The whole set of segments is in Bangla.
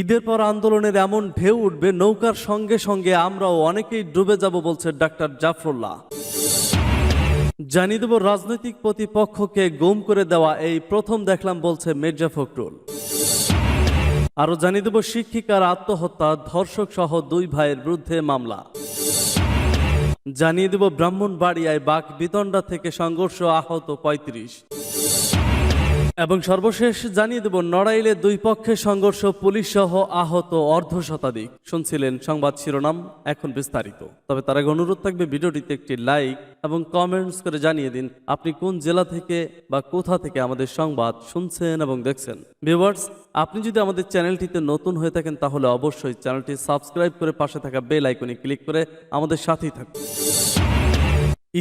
ঈদের পর আন্দোলনের এমন ঢেউ উঠবে, নৌকার সঙ্গে সঙ্গে আমরাও অনেকেই ডুবে যাব বলছে ডাক্তার জাফরুল্লাহ। জানিয়ে দেব রাজনৈতিক প্রতিপক্ষকে গুম করে দেওয়া এই প্রথম দেখলাম বলছে মির্জা ফখরুল। আরও জানিয়ে দেব শিক্ষিকার আত্মহত্যা, ধর্ষক সহ দুই ভাইয়ের বিরুদ্ধে মামলা। জানিয়ে দেব ব্রাহ্মণবাড়িয়ায় বাঘ বিতণ্ডা থেকে সংঘর্ষ আহত পঁয়ত্রিশ। এবং সর্বশেষ জানিয়ে দেব, নড়াইলে দুই পক্ষের সংঘর্ষ পুলিশ সহ আহত অর্ধ শতাধিক শুনছিলেন সংবাদ শিরোনাম, এখন বিস্তারিত। তবে তার আগে অনুরোধ থাকবে, ভিডিওটিতে একটি লাইক এবং কমেন্টস করে জানিয়ে দিন, আপনি কোন জেলা থেকে বা কোথা থেকে আমাদের সংবাদ শুনছেন এবং দেখছেন। ভিউয়ার্স আপনি যদি আমাদের চ্যানেলটিতে নতুন হয়ে থাকেন, তাহলে অবশ্যই চ্যানেলটি সাবস্ক্রাইব করে পাশে থাকা বেল আইকনে ক্লিক করে আমাদের সাথেই থাকুন।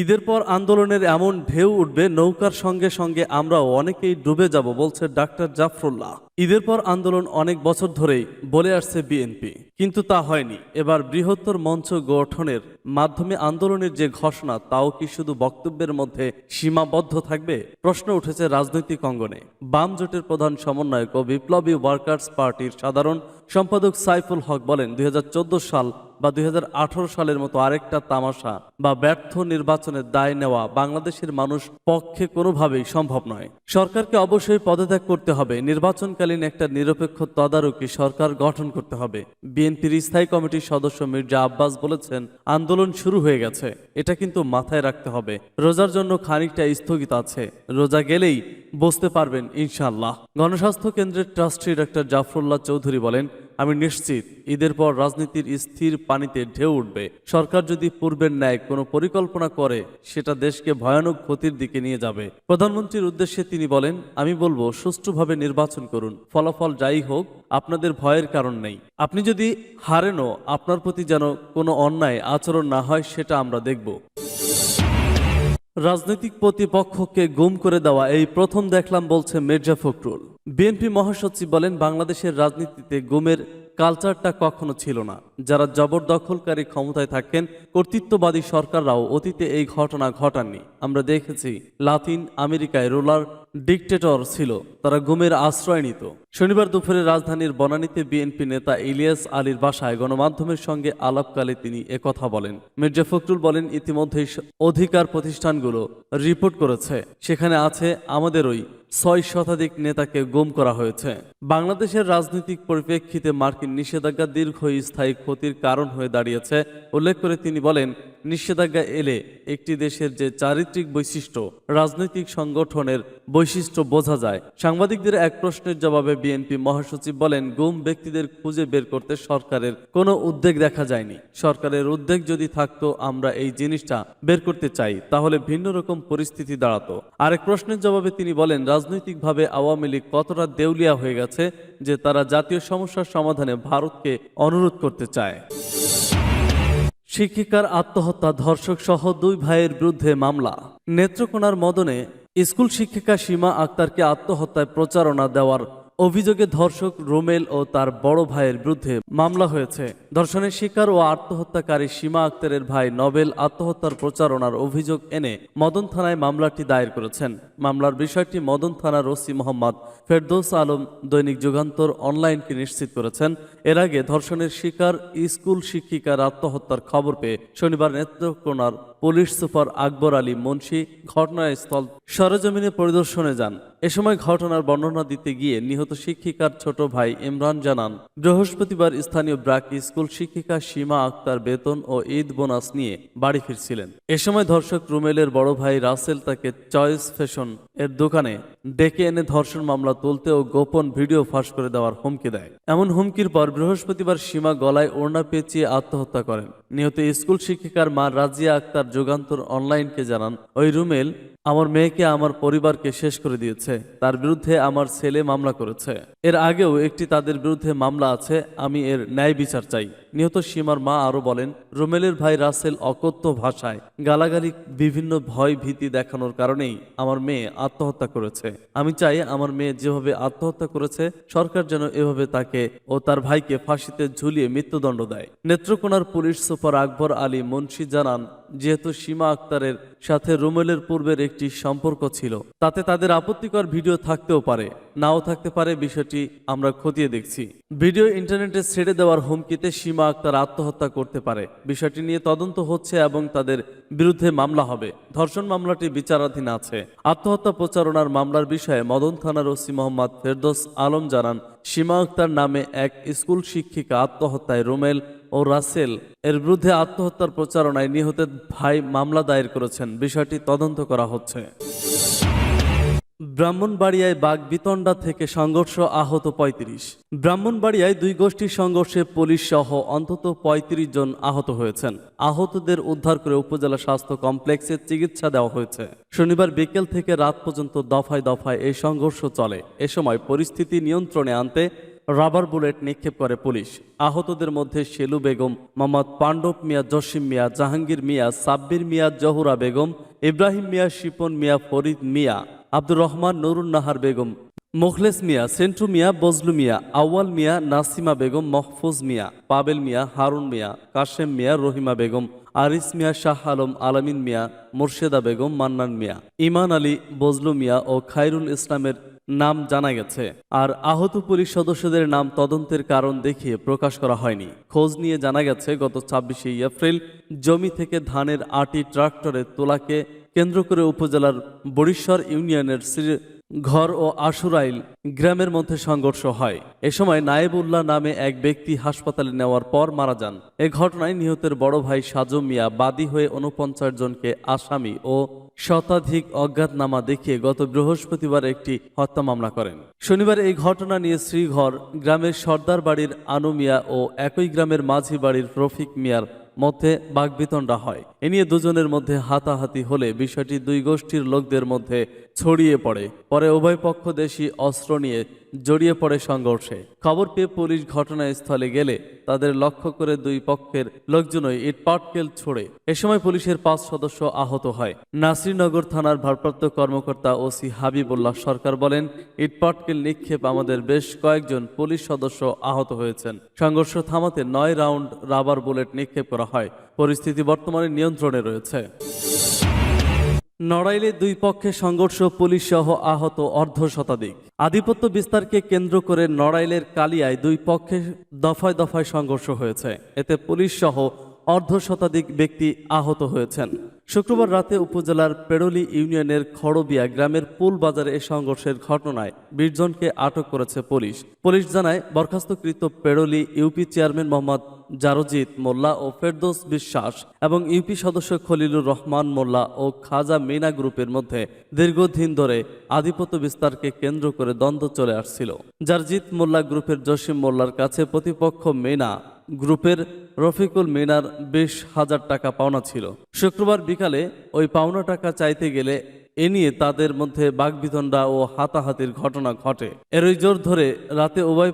ঈদের পর আন্দোলনের এমন ঢেউ উঠবে, নৌকার সঙ্গে সঙ্গে আমরাও অনেকেই ডুবে যাব, বলছে ডাক্তার জাফরুল্লাহ। ঈদের পর আন্দোলন অনেক বছর ধরেই বলে আসছে বিএনপি। কিন্তু তা হয়নি। এবার বৃহত্তর মঞ্চ গঠনের মাধ্যমে আন্দোলনের যে ঘোষণা, তাও কি শুধু বক্তব্যের মধ্যে সীমাবদ্ধ থাকবে? প্রশ্ন উঠেছে রাজনৈতিক অঙ্গনে। বাম জোটের প্রধান সমন্বয়ক ও বিপ্লবী ওয়ার্কার্স পার্টির সাধারণ সম্পাদক সাইফুল হক বলেন, দুই হাজার চোদ্দ সাল বা দুই হাজার আঠারো সালের মতো আরেকটা তামাশা বা ব্যর্থ নির্বাচনের দায় নেওয়া বাংলাদেশের মানুষ পক্ষে কোনোভাবেই সম্ভব নয়। সরকারকে অবশ্যই পদত্যাগ করতে হবে। নির্বাচনকালীন একটা নিরপেক্ষ তদারকি সরকার গঠন করতে হবে। বিএনপির স্থায়ী কমিটির সদস্য মির্জা আব্বাস বলেছেন, আন্দোলন শুরু হয়ে গেছে, এটা কিন্তু মাথায় রাখতে হবে। রোজার জন্য খানিকটা স্থগিত আছে, রোজা গেলেই বসতে পারবেন ইনশাল্লাহ গণস্বাস্থ্য কেন্দ্রের ট্রাস্টি ডাক্তার জাফরুল্লাহ চৌধুরী বলেন আমি নিশ্চিত, ঈদের পর রাজনীতির স্থির পানিতে ঢেউ উঠবে। সরকার যদি পূর্বের ন্যায় কোনো পরিকল্পনা করে, সেটা দেশকে ভয়ানক ক্ষতির দিকে নিয়ে যাবে। প্রধানমন্ত্রীর উদ্দেশ্যে তিনি বলেন, আমি বলব, সুষ্ঠুভাবে নির্বাচন করুন। ফলাফল যাই হোক, আপনাদের ভয়ের কারণ নেই। আপনি যদি হারেনও আপনার প্রতি যেন কোনো অন্যায় আচরণ না হয়, সেটা আমরা দেখব। রাজনৈতিক প্রতিপক্ষকে গুম করে দেওয়া এই প্রথম দেখলাম বলছে মির্জা ফখরুল। বিএনপি মহাসচিব বলেন বাংলাদেশের রাজনীতিতে গুমের কালচারটা কখনো ছিল না। যারা জবরদখলকারী ক্ষমতায় থাকেন, কর্তৃত্ববাদী সরকাররাও অতীতে এই ঘটনা ঘটাননি। আমরা দেখেছি, লাতিন আমেরিকায় রোলার ডিকটেটর ছিল, তারা গুমের আশ্রয় নিত। শনিবার দুপুরে রাজধানীর বনানীতে বিএনপি নেতা ইলিয়াস আলীর বাসায় গণমাধ্যমের সঙ্গে আলাপকালে তিনি একথা বলেন। মির্জা ফখরুল বলেন, ইতিমধ্যেই অধিকার প্রতিষ্ঠানগুলো রিপোর্ট করেছে। সেখানে আছে, আমাদেরই ছয় শতাধিক নেতাকে গুম করা হয়েছে। বাংলাদেশের রাজনৈতিক পরিপ্রেক্ষিতে মার্কিন নিষেধাজ্ঞা দীর্ঘস্থায়ী ক্ষতির কারণ হয়ে দাঁড়িয়েছে। উল্লেখ করে তিনি বলেন, নিষেধাজ্ঞা এলে একটি দেশের যে চারিত্রিক বৈশিষ্ট্য, রাজনৈতিক সংগঠনের বৈশিষ্ট্য বোঝা যায়। সাংবাদিকদের এক প্রশ্নের জবাবে বিএনপি মহাসচিব বলেন, গুম ব্যক্তিদের খুঁজে বের করতে সরকারের কোনো উদ্বেগ দেখা যায়নি। সরকারের উদ্বেগ যদি থাকতো, আমরা এই জিনিসটা বের করতে চাই, তাহলে ভিন্ন রকম পরিস্থিতি দাঁড়াতো। আরেক প্রশ্নের জবাবে তিনি বলেন, রাজনৈতিকভাবে আওয়ামী লীগ কতটা দেউলিয়া হয়ে গেছে যে তারা জাতীয় সমস্যার সমাধানে ভারতকে অনুরোধ করতে চায়। শিক্ষিকার আত্মহত্যা ধর্ষক সহ দুই ভাইয়ের বিরুদ্ধে মামলা। নেত্রকোনার মদনে স্কুল শিক্ষিকা সীমা আক্তারকে আত্মহত্যায় প্রচারণা দেওয়ার অভিযোগে ধর্ষক রোমেল ও তার বড় ভাইয়ের বিরুদ্ধে মামলা হয়েছে। ধর্ষণের শিকার ও আত্মহত্যাকারী সীমা আক্তারের ভাই নবেল আত্মহত্যার প্রচারণার অভিযোগ এনে মদন থানায় মামলাটি দায়ের করেছেন। মামলার বিষয়টি মদন থানার ওসি মোহাম্মদ ফেরদৌস আলম দৈনিক যুগান্তর অনলাইনকে নিশ্চিত করেছেন। এর আগে ধর্ষণের শিকার, স্কুল শিক্ষিকার আত্মহত্যার খবর পেয়ে শনিবার নেত্রকোনার পুলিশ সুপার আকবর আলী মুন্সি ঘটনাস্থল সরেজমিনে পরিদর্শনে যান। এ সময় ঘটনার বর্ণনা দিতে গিয়ে নিহত শিক্ষিকার ছোট ভাই ইমরান জানান, বৃহস্পতিবার স্থানীয় ব্রাক স্কুল শিক্ষিকা সীমা আক্তার বেতন ও ঈদ বোনাস নিয়ে বাড়ি ফিরছিলেন। এ সময় ধর্ষক রুমেলের বড় ভাই রাসেল তাকে চয়েস ফ্যাশন এর দোকানে ডেকে এনে ধর্ষণ মামলা তুলতে ও গোপন ভিডিও ফাঁস করে দেওয়ার হুমকি দেয়। এমন হুমকির পর বৃহস্পতিবার সীমা গলায় ওড়না পেঁচিয়ে আত্মহত্যা করেন। নিহত স্কুল শিক্ষিকার মা রাজিয়া আক্তার যুগান্তর অনলাইনকে জানান, ওই রুমেল আমার মেয়েকে আমার পরিবারকে শেষ করে দিয়েছে। তার বিরুদ্ধে আমার ছেলে মামলা করেছে। এর আগেও একটি তাদের বিরুদ্ধে মামলা আছে, আমি এর ন্যায় বিচার চাই। নিহত সীমার মা আরও বলেন, রোমেলের ভাই রাসেল অকথ্য ভাষায় গালাগালি, বিভিন্ন ভয় ভীতি দেখানোর কারণেই আমার মেয়ে আত্মহত্যা করেছে। আমি চাই আমার মেয়ে যেভাবে আত্মহত্যা করেছে, সরকার যেন এভাবে তাকে ও তার ভাইকে ফাঁসিতে ঝুলিয়ে মৃত্যুদণ্ড দেয়। নেত্রকোনার পুলিশ সুপার আকবর আলী মুন্সি জানান, যেহেতু সীমা আক্তারের সাথে রুমেলের পূর্বের একটি সম্পর্ক ছিল, তাতে তাদের আপত্তিকর ভিডিও থাকতেও পারে, নাও থাকতে পারে, বিষয়টি আমরা খতিয়ে দেখছি। ভিডিও ইন্টারনেটে ছেড়ে দেওয়ার হুমকিতে সীমা আক্তার আত্মহত্যা করতে পারে। বিষয়টি নিয়ে তদন্ত হচ্ছে এবং তাদের বিরুদ্ধে মামলা হবে। ধর্ষণ মামলাটি বিচারাধীন আছে। আত্মহত্যা প্রচারণার মামলার বিষয়ে মদন থানার ওসি মোহাম্মদ ফেরদোস আলম জানান, সীমা আক্তার নামে এক স্কুল শিক্ষিকা আত্মহত্যায় রোমেল ও রাসেল এর বিরুদ্ধে আত্মহত্যার প্রচারণায় নিহতের ভাই মামলা দায়ের করেছেন। বিষয়টি তদন্ত করা হচ্ছে। ব্রাহ্মণবাড়িয়ায় বাঘ বিতণ্ডা থেকে সংঘর্ষ আহত পঁয়ত্রিশ। ব্রাহ্মণবাড়িয়ায় দুই গোষ্ঠীর সংঘর্ষে পুলিশ সহ অন্তত পঁয়ত্রিশ জন আহত হয়েছেন। আহতদের উদ্ধার করে উপজেলা স্বাস্থ্য কমপ্লেক্সে চিকিৎসা দেওয়া হয়েছে। শনিবার বিকেল থেকে রাত পর্যন্ত দফায় দফায় এই সংঘর্ষ চলে। এ সময় পরিস্থিতি নিয়ন্ত্রণে আনতে রাবার বুলেট নিক্ষেপ করে পুলিশ। আহতদের মধ্যে শেলু বেগম, মোহাম্মদ পাণ্ডব মিয়া, জসিম মিয়া, জাহাঙ্গীর মিয়া, সাব্বির মিয়া, জহুরা বেগম, ইব্রাহিম মিয়া, শিপন মিয়া, ফরিদ মিয়া আব্দুর রহমান, নুরুন নাহার বেগম, মোখলেস মিয়া, সেন্টু মিয়া, বজলু মিয়া, আউয়াল মিয়া, নাসিমা বেগম, মহফুজ মিয়া, পাবেল মিয়া, হারুন মিয়া, কাশেম মিয়া, রহিমা বেগম, আরিস মিয়া, শাহ আলম, আলামিন মিয়া, মুর্শেদা বেগম, মান্নান মিয়া, ইমান আলী, বজলু মিয়া ও খায়রুল ইসলামের নাম জানা গেছে। আর আহত পুলিশ সদস্যদের নাম তদন্তের কারণ দেখিয়ে প্রকাশ করা হয়নি। খোঁজ নিয়ে জানা গেছে, গত ছাব্বিশে এপ্রিল জমি থেকে ধানের আটি ট্রাক্টরে তোলাকে কেন্দ্র করে উপজেলার বরিশ্বর ইউনিয়নের শ্রী ঘর ও আশুরাইল গ্রামের মধ্যে সংঘর্ষ হয়। এ সময় নায়েবুল্লাহ নামে এক ব্যক্তি হাসপাতালে নেওয়ার পর মারা যান। এ ঘটনায় নিহতের বড় ভাই সাজু মিয়া বাদী হয়ে উনপঞ্চাশ জনকে আসামি ও শতাধিক অজ্ঞাতনামা দেখিয়ে গত বৃহস্পতিবার একটি হত্যা মামলা করেন। শনিবার এই ঘটনা নিয়ে শ্রীঘর গ্রামের সর্দার বাড়ির আনু মিয়া ও একই গ্রামের মাঝি বাড়ির রফিক মিয়ার মধ্যে বাগবিতণ্ডা হয়। এ নিয়ে দুজনের মধ্যে হাতাহাতি হলে বিষয়টি দুই গোষ্ঠীর লোকদের মধ্যে ছড়িয়ে পড়ে। পরে উভয় পক্ষ দেশি অস্ত্র নিয়ে জড়িয়ে পড়ে সংঘর্ষে। খবর পেয়ে পুলিশ ঘটনাস্থলে গেলে তাদের লক্ষ্য করে দুই পক্ষের লোকজনই ইটপাটকেল ছোড়ে। এ সময় পুলিশের পাঁচ সদস্য আহত হয়। নাসিরনগর থানার ভারপ্রাপ্ত কর্মকর্তা ওসি হাবিবুল্লাহ সরকার বলেন ইটপাটকেল নিক্ষেপ আমাদের বেশ কয়েকজন পুলিশ সদস্য আহত হয়েছেন। সংঘর্ষ থামাতে নয় রাউন্ড রাবার বুলেট নিক্ষেপ করা হয়। পরিস্থিতি বর্তমানে নিয়ন্ত্রণে রয়েছে। নড়াইলে দুই পক্ষে সংঘর্ষ পুলিশ সহ আহত অর্ধ শতাধিক আধিপত্য বিস্তারকে কেন্দ্র করে নড়াইলের কালিয়ায় দুই পক্ষে দফায় দফায় সংঘর্ষ হয়েছে। এতে পুলিশ সহ অর্ধ শতাধিক ব্যক্তি আহত হয়েছেন। শুক্রবার রাতে উপজেলার পেড়লি ইউনিয়নের খড়বিয়া গ্রামের পুল বাজারে এ সংঘর্ষের ঘটনায় বিশ জনকে আটক করেছে পুলিশ। পুলিশ জানায়, বরখাস্তকৃত পেড়লি ইউপি চেয়ারম্যান মোহাম্মদ জারজিৎ মোল্লা ও ফেরদৌস বিশ্বাস এবং ইউপি সদস্য খলিলুর রহমান মোল্লা ও খাজা মিনা গ্রুপের মধ্যে দীর্ঘদিন ধরে আধিপত্য বিস্তারকে কেন্দ্র করে দ্বন্দ্ব চলে আসছিল। জারজিৎ মোল্লা গ্রুপের জসিম মোল্লার কাছে প্রতিপক্ষ মেনা গ্রুপের রফিকুল মিনার বিশ হাজার টাকা পাওনা ছিল। শুক্রবার বিকালে ওই পাওনা টাকা চাইতে গেলে এ নিয়ে তাদের মধ্যে বাগবিতণ্ডা ও হাতাহাতির ঘটনা ঘটে। এরই জোর ধরে রাতে উভয়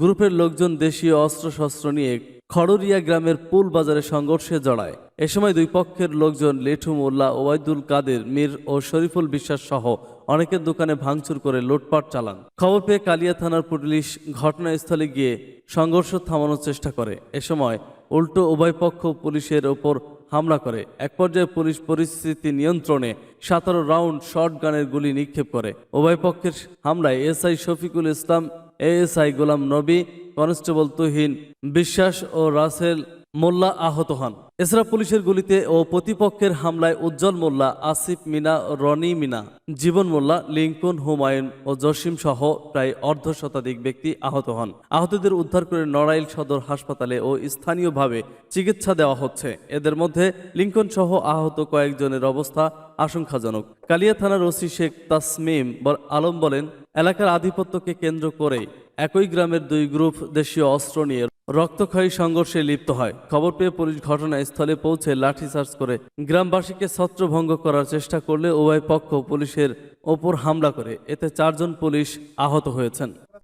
গ্রুপের লোকজন দেশীয় অস্ত্রশস্ত্র নিয়ে খড়রিয়া গ্রামের পুল বাজারে সংঘর্ষে জড়ায়। এ সময় দুই পক্ষের লোকজন লেঠু মোল্লা ওবায়দুল কাদের, মীর ও শরীফুল বিশ্বাস সহ অনেকের দোকানে ভাঙচুর করে লুটপাট চালান। খবর পেয়ে কালিয়া থানার পুলিশ ঘটনাস্থলে গিয়ে সংঘর্ষ থামানোর চেষ্টা করে। এ সময় উল্টো উভয় পক্ষ পুলিশের ওপর হামলা করে। এক পর্যায়ে পুলিশ পরিস্থিতি নিয়ন্ত্রণে সতেরো রাউন্ড শর্ট গানের গুলি নিক্ষেপ করে। উভয় পক্ষের হামলায় SI Shafiqul Islam, ASI Golam Nabi, constable Tuhin বিশ্বাস ও রাসেল মোল্লা আহত হন। এছাড়া পুলিশের গুলিতে ও প্রতিপক্ষের হামলায় উজ্জ্বল মোল্লা, আসিফ মিনা, রনি মিনা, জীবন মোল্লা, লিঙ্কন হুমায়ুন ও জসিম সহ প্রায় অর্ধ শতাধিক ব্যক্তি আহত হন। আহতদের উদ্ধার করে নড়াইল সদর হাসপাতালে ও স্থানীয়ভাবে চিকিৎসা দেওয়া হচ্ছে। এদের মধ্যে লিঙ্কন সহ আহত কয়েকজনের অবস্থা আশঙ্কাজনক। কালিয়া থানার ওসি শেখ তাসমিম আলম বলেন, এলাকার আধিপত্যকে কেন্দ্র করে একই গ্রামের দুই গ্রুপ দেশীয় অস্ত্র নিয়ে রক্তক্ষয়ী সংঘর্ষে লিপ্ত হয়। খবর পেয়ে পুলিশ ঘটনাস্থলে পৌঁছে লাঠিচার্জ করে গ্রামবাসীকে ছত্রভঙ্গ করার চেষ্টা করলে উভয় পক্ষ পুলিশের ওপর হামলা করে। এতে চারজন পুলিশ আহত হয়েছেন।